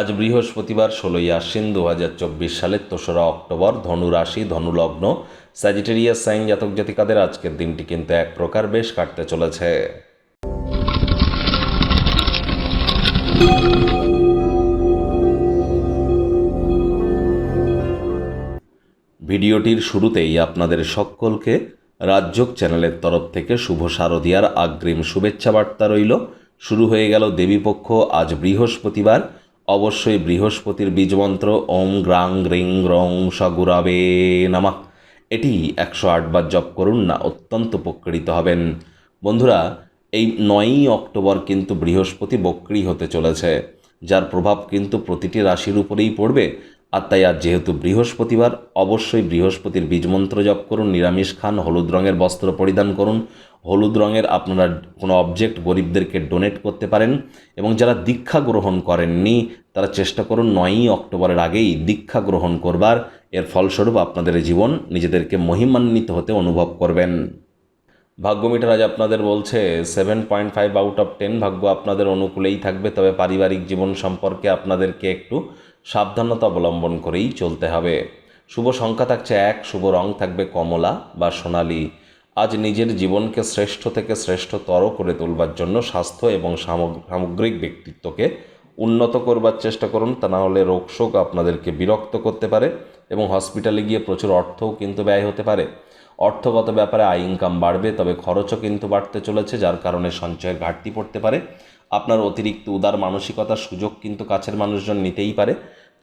আজ বৃহস্পতিবার ষোলোই আশ্বিন দু হাজার চব্বিশ সালের তেসরা অক্টোবর ধনু রাশি ধনু লগ্ন স্যাজিটেরিয়াস সাইন জাতক জাতিকাদের আজকের দিনটি কিন্তু এক প্রকার বেশ কাটতে চলেছে। ভিডিওটির শুরুতেই আপনাদের সকলকে রাজ্যক চ্যানেলের তরফ থেকে শুভ শারদিয়ার আগ্রিম শুভেচ্ছা বার্তা রইল। শুরু হয়ে গেল দেবীপক্ষ। আজ বৃহস্পতিবার অবশ্যই বৃহস্পতির বীজমন্ত্র ওম গ্রাং গ্রিং রং সগুরাবে নামা। এটি একশো আটবার জপ করুন না অত্যন্ত উপকৃত হবেন। বন্ধুরা, এই নয়ই অক্টোবর কিন্তু বৃহস্পতি বক্রি হতে চলেছে, যার প্রভাব কিন্তু প্রতিটি রাশির উপরেই পড়বে। আর তাই আজ যেহেতু বৃহস্পতিবার, অবশ্যই বৃহস্পতির বীজমন্ত্র জপ করুন, নিরামিষ খান, হলুদ রঙের বস্ত্র পরিধান করুন। হলুদ রঙের আপনারা কোনো অবজেক্ট গরিবদেরকে ডোনেট করতে পারেন এবং যারা দীক্ষা গ্রহণ করেননি, তারা চেষ্টা করুন নয়ই অক্টোবরের আগেই দীক্ষা গ্রহণ করবার। এর ফলস্বরূপ আপনাদের জীবন নিজেদেরকে মহিমান্বিত হতে অনুভব করবেন। ভাগ্যমিটার আজ আপনাদের বলছে seven point five out of ten ভাগ্য আপনাদের অনুকূলেই থাকবে, তবে পারিবারিক জীবন সম্পর্কে আপনাদেরকে একটু সাবধানতা অবলম্বন করেই চলতে হবে। শুভ সংখ্যা থাকছে এক, শুভ রং থাকবে কমলা বা সোনালি। আজ নিজের জীবনকে শ্রেষ্ঠ থেকে শ্রেষ্ঠতর করে তুলবার জন্য স্বাস্থ্য এবং সামগ- সামগ্রিক ব্যক্তিত্বকে উন্নত করবার চেষ্টা করুন। তা না হলে রোগশোক আপনাদেরকে বিরক্ত করতে পারে এবং হসপিটালে গিয়ে প্রচুর অর্থও কিন্তু ব্যয় হতে পারে। অর্থগত ব্যাপারে আয় ইনকাম বাড়বে, তবে খরচও কিন্তু বাড়তে চলেছে, যার কারণে সঞ্চয়ের ঘাটতি পড়তে পারে। আপনার অতিরিক্ত উদার মানসিকতার সুযোগ কিন্তু কাছের মানুষজন নিতেই পারে।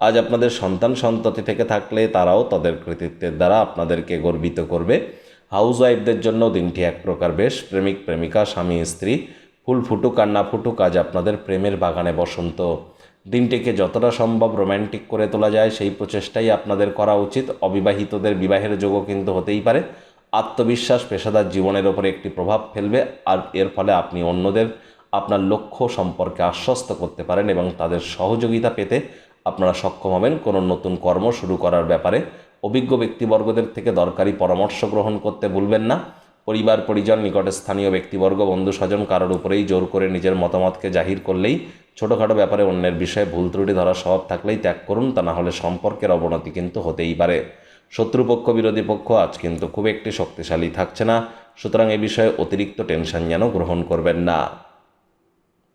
আজ আপনাদের সন্তান সন্ততি থেকে থাকলে তারাও তাদের কৃতিত্বের দ্বারা আপনাদেরকে গর্বিত করবে। হাউস ওয়াইফদের জন্য দিনটি এক প্রকার বেশ। প্রেমিক, প্রেমিকা, স্বামী, স্ত্রী, ফুল ফুটুক আর না ফুটুক, আজ আপনাদের প্রেমের বাগানে বসন্ত। দিনটিকে যতটা সম্ভব রোম্যান্টিক করে তোলা যায়, সেই প্রচেষ্টাই আপনাদের করা উচিত। অবিবাহিতদের বিবাহের যোগও কিন্তু হতেই পারে। আত্মবিশ্বাস পেশাদার জীবনের ওপরে একটি প্রভাব ফেলবে, আর এর ফলে আপনি অন্যদের আপনার লক্ষ্য সম্পর্কে আশ্বস্ত করতে পারেন এবং তাদের সহযোগিতা পেতে আপনারা সক্ষম হবেন কোনো নতুন কর্ম শুরু করার ব্যাপারে। অভিজ্ঞ ব্যক্তিবর্গদের থেকে দরকারি পরামর্শ গ্রহণ করতে ভুলবেন না। পরিবার, পরিজন, নিকটে স্থানীয় ব্যক্তিবর্গ, বন্ধু, স্বজন কারোর উপরেই জোর করে নিজের মতামতকে জাহির করলেই ছোটোখাটো ব্যাপারে অন্যের বিষয়ে ভুল ত্রুটি ধরার স্বভাব থাকলেই ত্যাগ করুন, তা না হলে সম্পর্কের অবনতি কিন্তু হতেই পারে। শত্রুপক্ষ, বিরোধী পক্ষ আজ কিন্তু খুব একটি শক্তিশালী থাকছে না। সুতরাং এ বিষয়ে অতিরিক্ত টেনশন যেন গ্রহণ করবেন না।